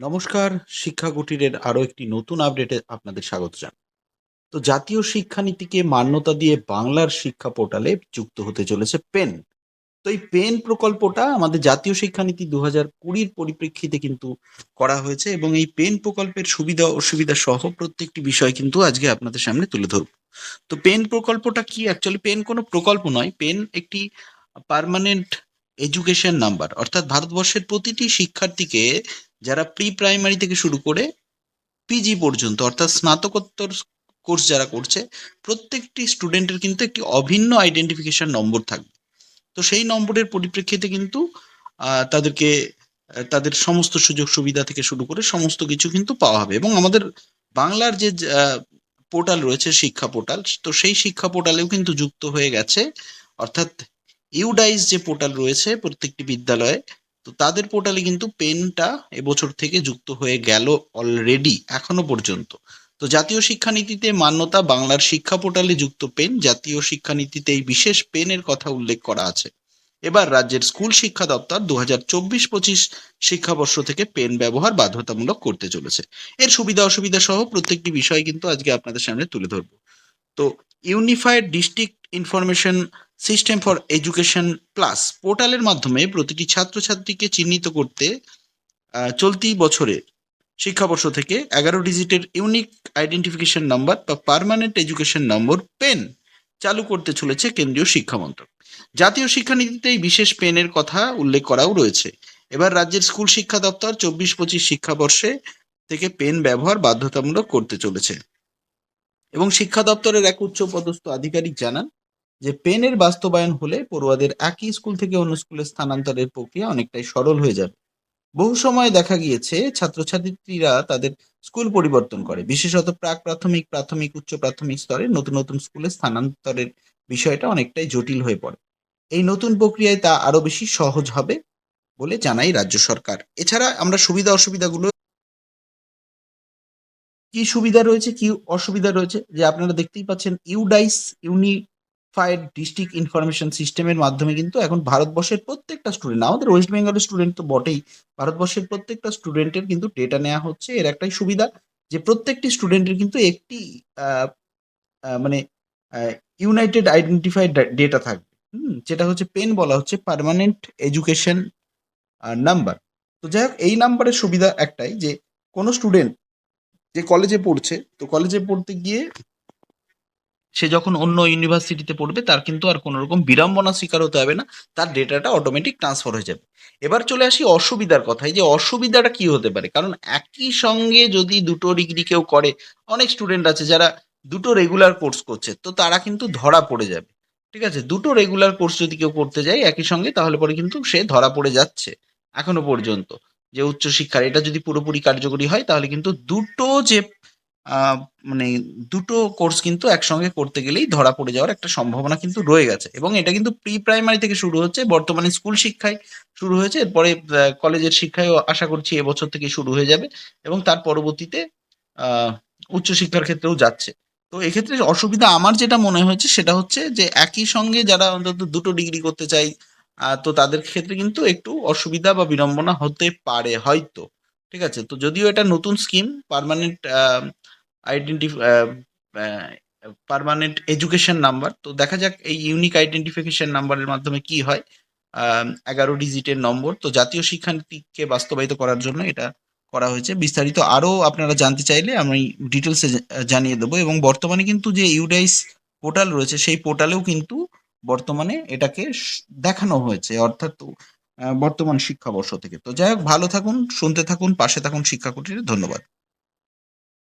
নমস্কার, শিক্ষা কুটিরের আরও একটি নতুন আপডেটে আপনাদের স্বাগত জানাই। তো জাতীয় শিক্ষানীতিকে মান্যতা দিয়ে বাংলার শিক্ষা পোর্টালে যুক্ত হতে চলেছে পেন। তো এই পেন প্রকল্পটা আমাদের জাতীয় শিক্ষানীতি দু হাজার কুড়ির পরিপ্রেক্ষিতে কিন্তু করা হয়েছে এবং এই পেন প্রকল্পের সুবিধা অসুবিধা সহ প্রত্যেকটি বিষয় কিন্তু আজকে আপনাদের সামনে তুলে ধরব। তো পেন প্রকল্পটা কি? অ্যাকচুয়ালি পেন কোনো প্রকল্প নয়। পেন একটি পার্মানেন্ট এডুকেশন নাম্বার অর্থাৎ ভারতবর্ষের প্রতিটি শিক্ষার্থীকে যারা প্রি প্রাইমারি থেকে শুরু করে পিজি পর্যন্ত, অর্থাৎ স্নাতকোত্তর কোর্স যারা করছে, প্রত্যেকটি স্টুডেন্টের কিন্তু একটি অভিন্ন আইডেন্টিফিকেশন নম্বর থাকবে। তো সেই নম্বরের পরিপ্রেক্ষিতে কিন্তু তাদেরকে তাদের সমস্ত সুযোগ সুবিধা থেকে শুরু করে সমস্ত কিছু কিন্তু পাওয়া হবে। এবং আমাদের বাংলার যে পোর্টাল রয়েছে, শিক্ষা পোর্টাল তো সেই শিক্ষা পোর্টালেও কিন্তু যুক্ত হয়ে গেছে, অর্থাৎ ইউডাইস যে পোর্টাল রয়েছে প্রত্যেকটি বিদ্যালয়ে, তো তাদের পোর্টালে কিন্তু পেনটা এবছর থেকে যুক্ত হয়ে গেল অলরেডি এখনও পর্যন্ত। তো জাতীয় শিক্ষানীতিতে মান্যতা বাংলার শিক্ষা পোর্টালে যুক্ত পেন জাতীয় শিক্ষানীতিতে এই বিশেষ পেনের কথা উল্লেখ করা আছে। এবার রাজ্যের স্কুল শিক্ষা দপ্তর দু হাজার চব্বিশ পঁচিশ শিক্ষাবর্ষ থেকে পেন ব্যবহার বাধ্যতামূলক করতে চলেছে। এর সুবিধা অসুবিধা সহ প্রত্যেকটি বিষয় কিন্তু আজকে আপনাদের সামনে তুলে ধরবো। তো unified district information system for education plus পোর্টালের মাধ্যমে প্রতিটি ছাত্রছাত্রীকে চিহ্নিত করতে চলতি বছরে শিক্ষাবর্ষ থেকে এগারো ডিজিটের ইউনিক আইডেন্টিফিকেশন নাম্বার বা পার্মানেন্ট এডুকেশন নম্বর পেন চালু করতে চলেছে কেন্দ্রীয় শিক্ষা মন্ত্রক। জাতীয় শিক্ষানীতিতে এই বিশেষ পেনের কথা উল্লেখ করাও রয়েছে। এবার রাজ্যের স্কুল শিক্ষা দপ্তর চব্বিশ পঁচিশ শিক্ষাবর্ষে থেকে পেন ব্যবহার বাধ্যতামূলক করতে চলেছে। এবং শিক্ষা দপ্তরের এক উচ্চ পদস্থ আধিকারিক জানান যে পেনের বাস্তবায়ন হলে পড়ুয়াদের একই স্কুল থেকে অন্য স্কুলে স্থানান্তরের প্রক্রিয়া অনেকটাই সরল হয়ে যাবে। বহু সময় দেখা গিয়েছে ছাত্রছাত্রীরা তাদের স্কুল পরিবর্তন করে। বিশেষত প্রাক প্রাথমিক প্রাথমিক, উচ্চ প্রাথমিক স্তরে নতুন নতুন স্কুলে স্থানান্তরের বিষয়টা অনেকটাই জটিল হয়ে পড়ে। এই নতুন প্রক্রিয়ায় তা আরও বেশি সহজ হবে বলে জানাই রাজ্য সরকার। এছাড়া আমরা সুবিধা অসুবিধাগুলো কি সুবিধা রয়েছে, কি অসুবিধা রয়েছে, যে আপনারা দেখতেই পাচ্ছেন ইউডাইস ইউনিফাইড ডিস্ট্রিক্ট ইনফরমেশন সিস্টেমের মাধ্যমে কিন্তু এখন ভারতবর্ষের প্রত্যেকটা স্টুডেন্ট আমাদের ওয়েস্ট বেঙ্গলের স্টুডেন্ট তো বটেই ভারতবর্ষের প্রত্যেকটা স্টুডেন্টের কিন্তু ডেটা নেওয়া হচ্ছে এর একটাই সুবিধা যে প্রত্যেকটি স্টুডেন্টের কিন্তু একটি মানে ইউনাইটেড আইডেন্টিফাইড ডেটা থাকবে। হুম, যেটা হচ্ছে পেন বলা হচ্ছে পার্মানেন্ট এডুকেশন নাম্বার তো যাই হোক এই নাম্বারের সুবিধা একটাই যে কোনো স্টুডেন্ট যে কলেজে পড়ছে তো কলেজে পড়তে গিয়ে সে যখন অন্য ইউনিভার্সিটিতে পড়বে, তার কিন্তু আর কোনো রকম বিড়ম্বনা শিকার হতে হবে না, তার ডেটাটা অটোমেটিক ট্রান্সফার হয়ে যাবে। এবার চলে আসি অসুবিধার কথায়, যে অসুবিধাটা কি হতে পারে? কারণ একই সঙ্গে যদি দুটো ডিগ্রি কেউ করে, অনেক স্টুডেন্ট আছে যারা দুটো রেগুলার কোর্স করছে, তো তারা কিন্তু ধরা পড়ে যাবে। ঠিক আছে? দুটো রেগুলার কোর্স যদি কেউ করতে যায় একই সঙ্গে, তাহলে পরে কিন্তু সে ধরা পড়ে যাচ্ছে, এখনও পর্যন্ত। যে উচ্চশিক্ষার, এটা যদি পুরোপুরি কার্যকরী হয়, তাহলে কিন্তু দুটো যে মানে দুটো কোর্স কিন্তু একসঙ্গে করতে গেলেই ধরা পড়ে যাওয়ার একটা সম্ভাবনা কিন্তু রয়ে গেছে। এবং এটা কিন্তু প্রি প্রাইমারি থেকে শুরু হচ্ছে, বর্তমানে স্কুল শিক্ষায় শুরু হয়েছে, এরপরে কলেজের শিক্ষায়ও আশা করছি এবছর থেকে শুরু হয়ে যাবে এবং তার পরবর্তীতে উচ্চশিক্ষার ক্ষেত্রেও যাচ্ছে। তো এক্ষেত্রে অসুবিধা আমার যেটা মনে হয়েছে সেটা হচ্ছে যে একই সঙ্গে যারা অন্তত দুটো ডিগ্রি করতে চাই তো তাদের ক্ষেত্রে কিন্তু একটু অসুবিধা বা বিড়ম্বনা হতে পারে হয়তো। ঠিক আছে? তো যদিও এটা নতুন scheme permanent identity permanent education number তো দেখা যাক এই ইউনিক আইডেন্টিফিকেশন নাম্বারের মাধ্যমে কি হয়। এগারো ডিজিটের নম্বর, তো জাতীয় শিক্ষানীতিকে বাস্তবায়িত করার জন্য এটা করা হয়েছে। বিস্তারিত আরও আপনারা জানতে চাইলে আমি ডিটেলসে জানিয়ে দেবো। এবং বর্তমানে কিন্তু যে ইউডাইস পোর্টাল রয়েছে, সেই পোর্টালেও কিন্তু বর্তমানে এটাকে দেখানো হয়েছে। অর্থাৎ বর্তমান শিক্ষাবর্ষ থেকে। তো যাই হোক, ভালো থাকুন, শুনতে থাকুন, পাশে থাকুন শিক্ষা কুটিরে ধন্যবাদ।